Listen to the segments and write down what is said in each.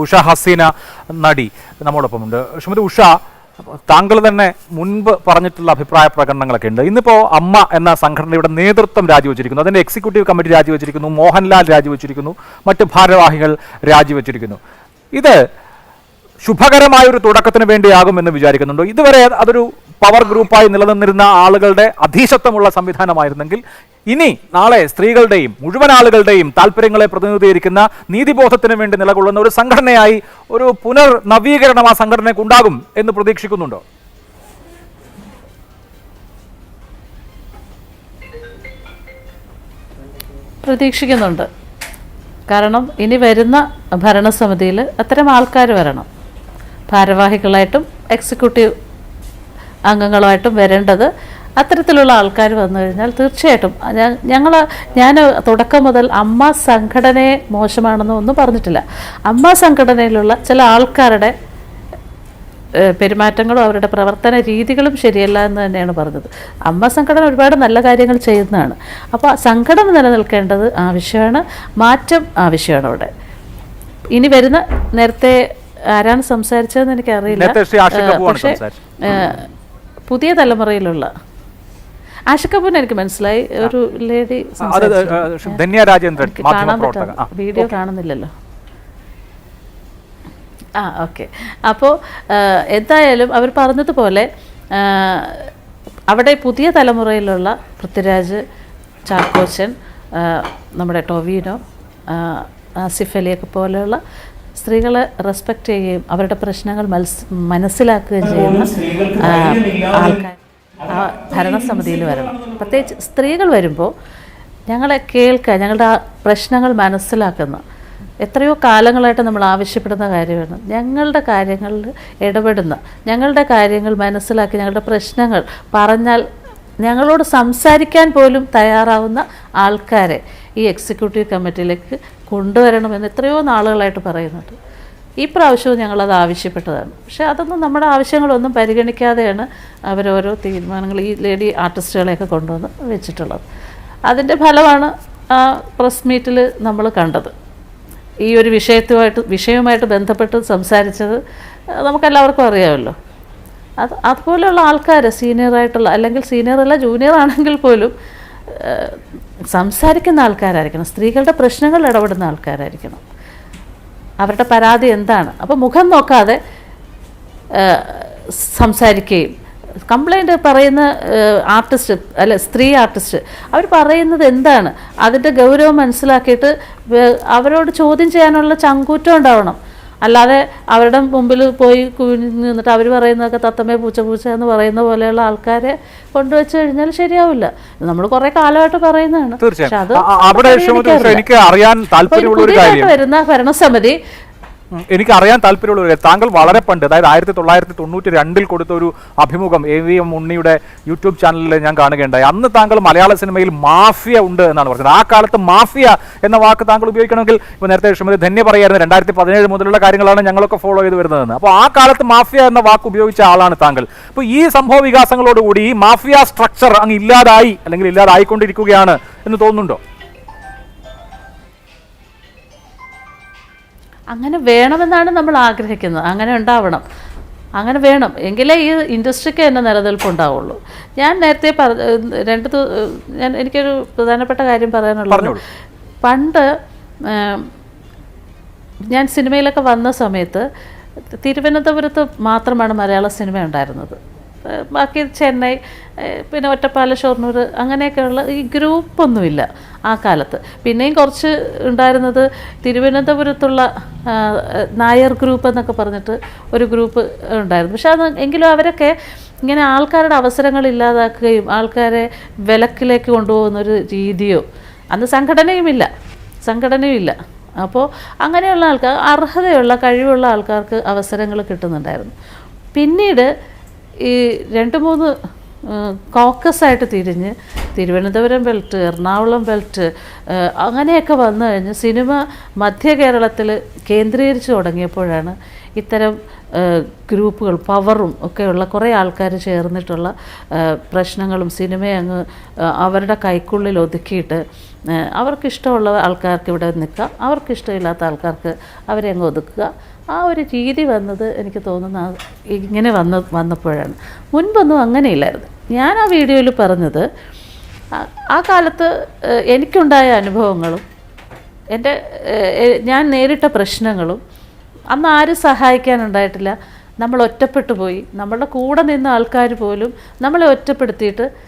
ഉഷ ഹസീന നടി നമ്മോടൊപ്പമുണ്ട്. ശ്രീമതി ഉഷ താങ്കൾ തന്നെ മുൻപ് പറഞ്ഞിട്ടുള്ള അഭിപ്രായ പ്രകടനങ്ങളൊക്കെ ഉണ്ട്. ഇന്നിപ്പോ അമ്മ എന്ന സംഘടനയുടെ നേതൃത്വം രാജിവെച്ചിരിക്കുന്നു. അതിന്റെ എക്സിക്യൂട്ടീവ് കമ്മിറ്റി രാജിവെച്ചിരിക്കുന്നു. മോഹൻലാൽ രാജിവെച്ചിരിക്കുന്നു. മറ്റ് ഭാരവാഹികൾ രാജിവെച്ചിരിക്കുന്നു. ഇത് ശുഭകരമായ ഒരു തുടക്കത്തിന് വേണ്ടിയാകുമെന്ന് വിചാരിക്കുന്നുണ്ടോ. ഇതുവരെ അതൊരു പവർ ഗ്രൂപ്പായി നിലനിന്നിരുന്ന ആളുകളുടെ അധീശത്വമുള്ള സംവിധാനമായിരുന്നെങ്കിൽ ഇനി നാളെ സ്ത്രീകളുടെയും മുഴുവൻ ആളുകളുടെയും താല്പര്യങ്ങളെ പ്രതിനിധീകരിക്കുന്ന നീതിബോധത്തിന് വേണ്ടി നിലകൊള്ളുന്ന ഒരു സംഘടനയായി ഒരു പുനർ നവീകരണം ആ സംഘടനയ്ക്ക് ഉണ്ടാകും എന്ന് പ്രതീക്ഷിക്കുന്നുണ്ടോ? പ്രതീക്ഷിക്കുന്നുണ്ട്. കാരണം ഇനി വരുന്ന ഭരണസമിതിയിൽ അത്തരം ആൾക്കാർ വരണം. ഭാരവാഹികളായിട്ടും എക്സിക്യൂട്ടീവ് അംഗങ്ങളുമായിട്ടും വരേണ്ടത് അത്തരത്തിലുള്ള ആൾക്കാർ വന്നു കഴിഞ്ഞാൽ തീർച്ചയായിട്ടും ഞങ്ങൾ ഞാൻ തുടക്കം മുതൽ അമ്മ സംഘടനയെ മോശമാണെന്ന് ഒന്നും പറഞ്ഞിട്ടില്ല. അമ്മ സംഘടനയിലുള്ള ചില ആൾക്കാരുടെ പെരുമാറ്റങ്ങളും അവരുടെ പ്രവർത്തന രീതികളും ശരിയല്ല എന്ന് തന്നെയാണ് പറഞ്ഞത്. അമ്മ സംഘടന ഒരുപാട് നല്ല കാര്യങ്ങൾ ചെയ്യുന്നതാണ്. അപ്പോൾ സംഘടന നിലനിൽക്കേണ്ടത് ആവശ്യമാണ് മാറ്റം ആവശ്യമാണ് അവിടെ. ഇനി വരുന്ന നേരത്തെ ആരാണ് സംസാരിച്ചതെന്ന് എനിക്കറിയില്ല. പക്ഷേ പുതിയ തലമുറയിലുള്ള ആഷിക്കപ്പൂന് എനിക്ക് മനസ്സിലായി. ഒരു ലേഡി ധന്യ രാജേന്ദ്രൻ കാണാൻ വീഡിയോ കാണുന്നില്ലല്ലോ. ആ ഓക്കെ. അപ്പോൾ എന്തായാലും അവർ പറഞ്ഞതുപോലെ അവിടെ പുതിയ തലമുറയിലുള്ള പൃഥ്വിരാജ് ചാക്കോച്ചൻ നമ്മുടെ ടൊവീനോ ആസിഫ് അലിയൊക്കെ പോലെയുള്ള സ്ത്രീകളെ റെസ്പെക്റ്റ് ചെയ്യുകയും അവരുടെ പ്രശ്നങ്ങൾ മനസ്സിലാക്കുകയും ചെയ്യുന്ന ആൾക്കാർ ആ ഭരണസമിതിയിൽ വരണം. പ്രത്യേകിച്ച് സ്ത്രീകൾ വരുമ്പോൾ ഞങ്ങളെ കേൾക്കുക ഞങ്ങളുടെ ആ പ്രശ്നങ്ങൾ മനസ്സിലാക്കുന്ന എത്രയോ കാലങ്ങളായിട്ട് നമ്മൾ ആവശ്യപ്പെടുന്ന കാര്യമാണ്. ഞങ്ങളുടെ കാര്യങ്ങളിൽ ഇടപെടുന്ന ഞങ്ങളുടെ കാര്യങ്ങൾ മനസ്സിലാക്കി ഞങ്ങളുടെ പ്രശ്നങ്ങൾ പറഞ്ഞാൽ ഞങ്ങളോട് സംസാരിക്കാൻ പോലും തയ്യാറാവുന്ന ആൾക്കാരെ ഈ എക്സിക്യൂട്ടീവ് കമ്മിറ്റിയിലേക്ക് കൊണ്ടുവരണമെന്ന് എത്രയോ നാളുകളായിട്ട് പറയുന്നുണ്ട്. ഈ പ്രാവശ്യവും ഞങ്ങളത് ആവശ്യപ്പെട്ടതാണ്. പക്ഷേ അതൊന്നും നമ്മുടെ ആവശ്യങ്ങളൊന്നും പരിഗണിക്കാതെയാണ് അവരോരോ തീരുമാനങ്ങൾ ഈ ലേഡി ആർട്ടിസ്റ്റുകളെയൊക്കെ കൊണ്ടുവന്ന് വെച്ചിട്ടുള്ളത്. അതിന്റെ ഫലമാണ് ആ പ്രസ് മീറ്റിൽ നമ്മൾ കണ്ടത്. ഈ ഒരു വിഷയത്തുമായിട്ട് വിഷയവുമായിട്ട് ബന്ധപ്പെട്ട് സംസാരിച്ചത് നമുക്കെല്ലാവർക്കും അറിയാമല്ലോ. അത് അതുപോലെയുള്ള ആൾക്കാർ സീനിയറായിട്ടുള്ള അല്ലെങ്കിൽ സീനിയർ അല്ല ജൂനിയർ ആണെങ്കിൽ പോലും സംസാരിക്കുന്ന ആൾക്കാരായിരിക്കണം. സ്ത്രീകളുടെ പ്രശ്നങ്ങൾ ഇടപെടുന്ന ആൾക്കാരായിരിക്കണം. അവരുടെ പരാതി എന്താണ്? അപ്പോൾ മുഖം നോക്കാതെ സംസാരിക്കുകയും. കംപ്ലൈന്റ് പറയുന്ന ആർട്ടിസ്റ്റ് അല്ല സ്ത്രീ ആർട്ടിസ്റ്റ് അവർ പറയുന്നത് എന്താണ്? അതിന്റെ ഗൗരവം മനസ്സിലാക്കിയിട്ട് അവരോട് ചോദ്യം ചെയ്യാനുള്ള ചങ്കൂറ്റം ഉണ്ടാവണം. അല്ലാതെ അവരുടെ മുമ്പിൽ പോയി കുനിഞ്ഞ് നിന്നിട്ട് അവർ പറയുന്നതൊക്കെ തത്തമ്മേ പൂച്ച പൂച്ച എന്ന് പറയുന്ന പോലെയുള്ള ആൾക്കാരെ കൊണ്ടുവച്ച് കഴിഞ്ഞാൽ ശരിയാവില്ല. നമ്മൾ കുറെ കാലമായിട്ട് പറയുന്നതാണ്. പക്ഷെ അത്. എനിക്ക് അറിയാൻ താല്പര്യമുള്ള വരുന്ന ഭരണസമിതി എനിക്ക് അറിയാൻ താല്പര്യമുള്ള ഒരു താങ്കൾ വളരെ പണ്ട് അതായത് ആയിരത്തി തൊള്ളായിരത്തി തൊണ്ണൂറ്റി രണ്ടിൽ കൊടുത്ത ഒരു അഭിമുഖം എ വി എം ഉണ്ണിയുടെ യൂട്യൂബ് ചാനലിൽ ഞാൻ കാണുകയുണ്ടായി. അന്ന് താങ്കൾ മലയാള സിനിമയിൽ മാഫിയ ഉണ്ട് എന്നാണ് പറഞ്ഞത്. ആ കാലത്ത് മാഫിയ എന്ന വാക്ക് താങ്കൾ ഉപയോഗിക്കണമെങ്കിൽ ഇപ്പോൾ നേരത്തെ ശ്രീമതി ധന്യ പറയായിരുന്നു രണ്ടായിരത്തി പതിനേഴ് മുതലുള്ള കാര്യങ്ങളാണ് ഞങ്ങളൊക്കെ ഫോളോ ചെയ്ത് വരുന്നതെന്ന്. അപ്പോൾ ആ കാലത്ത് മാഫിയ എന്ന വാക്ക് ഉപയോഗിച്ച ആളാണ് താങ്കൾ. അപ്പോൾ ഈ സംഭവ വികാസങ്ങളോടുകൂടി ഈ മാഫിയ സ്ട്രക്ചർ അങ്ങ് ഇല്ലാതായി അല്ലെങ്കിൽ ഇല്ലാതായിക്കൊണ്ടിരിക്കുകയാണ് എന്ന് തോന്നുന്നുണ്ടോ? അങ്ങനെ വേണമെന്നാണ് നമ്മൾ ആഗ്രഹിക്കുന്നത്. അങ്ങനെ ഉണ്ടാവണം. അങ്ങനെ വേണം. എങ്കിലേ ഈ ഇൻഡസ്ട്രിക്ക് തന്നെ നിലനിൽപ്പ് ഉണ്ടാവുള്ളൂ ഞാൻ നേരത്തെ പറ രണ്ട് ഞാൻ എനിക്കൊരു പ്രധാനപ്പെട്ട കാര്യം പറയാനുള്ളത്. പണ്ട് ഞാൻ സിനിമയിലൊക്കെ വന്ന സമയത്ത് തിരുവനന്തപുരത്ത് മാത്രമാണ് മലയാള സിനിമ ഉണ്ടായിരുന്നത്. ബാക്കി ചെന്നൈ പിന്നെ ഒറ്റപ്പാല ഷൊർണൂർ അങ്ങനെയൊക്കെയുള്ള ഈ ഗ്രൂപ്പൊന്നുമില്ല ആ കാലത്ത്. പിന്നെയും കുറച്ച് ഉണ്ടായിരുന്നത് തിരുവനന്തപുരത്തുള്ള നായർ ഗ്രൂപ്പ് എന്നൊക്കെ പറഞ്ഞിട്ട് ഒരു ഗ്രൂപ്പ് ഉണ്ടായിരുന്നു. പക്ഷെ അത് എങ്കിലും അവരൊക്കെ ഇങ്ങനെ ആൾക്കാരുടെ അവസരങ്ങൾ ഇല്ലാതാക്കുകയും ആൾക്കാരെ വിലക്കിലേക്ക് കൊണ്ടുപോകുന്ന ഒരു രീതിയോ അന്ന് സംഘടനയുമില്ല സംഘടനയുമില്ല. അപ്പോൾ അങ്ങനെയുള്ള ആൾക്കാർ അർഹതയുള്ള കഴിവുള്ള ആൾക്കാർക്ക് അവസരങ്ങൾ കിട്ടുന്നുണ്ടായിരുന്നു. പിന്നീട് ഈ രണ്ട് മൂന്ന് കോക്കസായിട്ട് തിരിഞ്ഞ് തിരുവനന്തപുരം ബെൽറ്റ് എറണാകുളം ബെൽറ്റ് അങ്ങനെയൊക്കെ വന്നു കഴിഞ്ഞ് സിനിമ മധ്യ കേരളത്തിൽ കേന്ദ്രീകരിച്ച് തുടങ്ങിയപ്പോഴാണ് ഇത്തരം ഗ്രൂപ്പുകൾ പവറും ഒക്കെയുള്ള കുറേ ആൾക്കാർ ചേർന്നിട്ടുള്ള പ്രശ്നങ്ങളും സിനിമയെ അങ്ങ് അവരുടെ കൈക്കുള്ളിൽ ഒതുക്കിയിട്ട് അവർക്കിഷ്ടമുള്ള ആൾക്കാർക്ക് ഇവിടെ നിൽക്കാം അവർക്കിഷ്ടമില്ലാത്ത ആൾക്കാർക്ക് അവരെ അങ്ങ് ഒതുക്കുക. ആ ഒരു രീതി വന്നത് എനിക്ക് തോന്നുന്ന ഇങ്ങനെ വന്ന വന്നപ്പോഴാണ്. മുൻപൊന്നും അങ്ങനെയില്ലായിരുന്നു. ഞാൻ ആ വീഡിയോയിൽ പറഞ്ഞത് ആ- കാലത്ത് എനിക്കുണ്ടായ അനുഭവങ്ങളും എന്റെ ഞാൻ നേരിട്ട പ്രശ്നങ്ങളും അന്ന് ആരും സഹായിക്കാനുണ്ടായിട്ടില്ല. നമ്മൾ ഒറ്റപ്പെട്ടു പോയി. നമ്മളുടെ കൂടെ നിന്ന ആൾക്കാർ പോലും നമ്മളെ ഒറ്റപ്പെടുത്തിയിട്ട്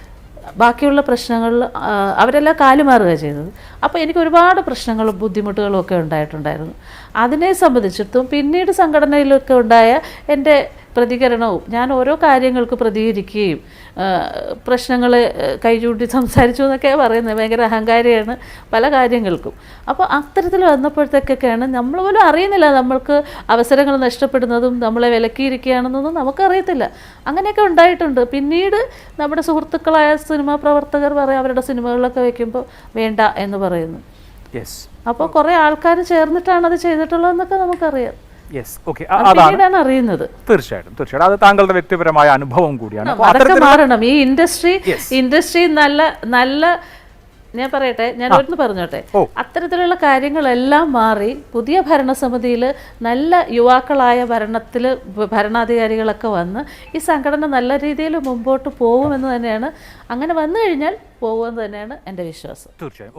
ബാക്കിയുള്ള പ്രശ്നങ്ങളിൽ അവരെല്ലാം കാലുമാറുക ചെയ്തത്. അപ്പോൾ എനിക്ക് ഒരുപാട് പ്രശ്നങ്ങളും ബുദ്ധിമുട്ടുകളും ഒക്കെ ഉണ്ടായിട്ടുണ്ടായിരുന്നു. അതിനെ സംബന്ധിച്ചിടത്തും പിന്നീട് സംഘടനയിലൊക്കെ ഉണ്ടായ എന്റെ പ്രതികരണവും. ഞാൻ ഓരോ കാര്യങ്ങൾക്ക് പ്രതികരിക്കുകയും പ്രശ്നങ്ങൾ കൈചൂട്ടി സംസാരിച്ചു എന്നൊക്കെ പറയുന്നത് ഭയങ്കര അഹങ്കാരിയാണ് പല കാര്യങ്ങൾക്കും. അപ്പോൾ അത്തരത്തിൽ വന്നപ്പോഴത്തേക്കൊക്കെയാണ് നമ്മൾ പോലും അറിയുന്നില്ല നമ്മൾക്ക് അവസരങ്ങൾ നഷ്ടപ്പെടുന്നതും നമ്മളെ വിലക്കിയിരിക്കുകയാണെന്നൊന്നും നമുക്കറിയത്തില്ല. അങ്ങനെയൊക്കെ ഉണ്ടായിട്ടുണ്ട്. പിന്നീട് നമ്മുടെ സുഹൃത്തുക്കളായ സിനിമാ പ്രവർത്തകർ പറയും അവരുടെ സിനിമകളിലൊക്കെ വയ്ക്കുമ്പോൾ വേണ്ട എന്ന് പറയുന്നു. യെസ് അപ്പോൾ കുറേ ആൾക്കാർ ചേർന്നിട്ടാണ് അത് ചെയ്തിട്ടുള്ളതെന്നൊക്കെ നമുക്കറിയാം. യെസ് ഓക്കെ അതാണ്. അറിയുന്നത് തീർച്ചയായിട്ടും തീർച്ചയായിട്ടും. അത് താങ്കളുടെ വ്യക്തിപരമായ അനുഭവം കൂടിയാണ്. അതൊക്കെ മാറണം. ഈ ഇൻഡസ്ട്രി ഇൻഡസ്ട്രി നല്ല നല്ല ഞാൻ പറയട്ടെ ഞാൻ ഒന്ന് പറഞ്ഞോട്ടെ. അത്തരത്തിലുള്ള കാര്യങ്ങളെല്ലാം മാറി പുതിയ ഭരണസമിതിയിൽ നല്ല യുവാക്കളായ ഭരണത്തിൽ ഭരണാധികാരികളൊക്കെ വന്ന് ഈ സംഘടന നല്ല രീതിയിൽ മുമ്പോട്ട് പോകുമെന്ന് തന്നെയാണ്. അങ്ങനെ വന്നു കഴിഞ്ഞാൽ പോകുമെന്ന് തന്നെയാണ് എന്റെ വിശ്വാസം. തീർച്ചയായും.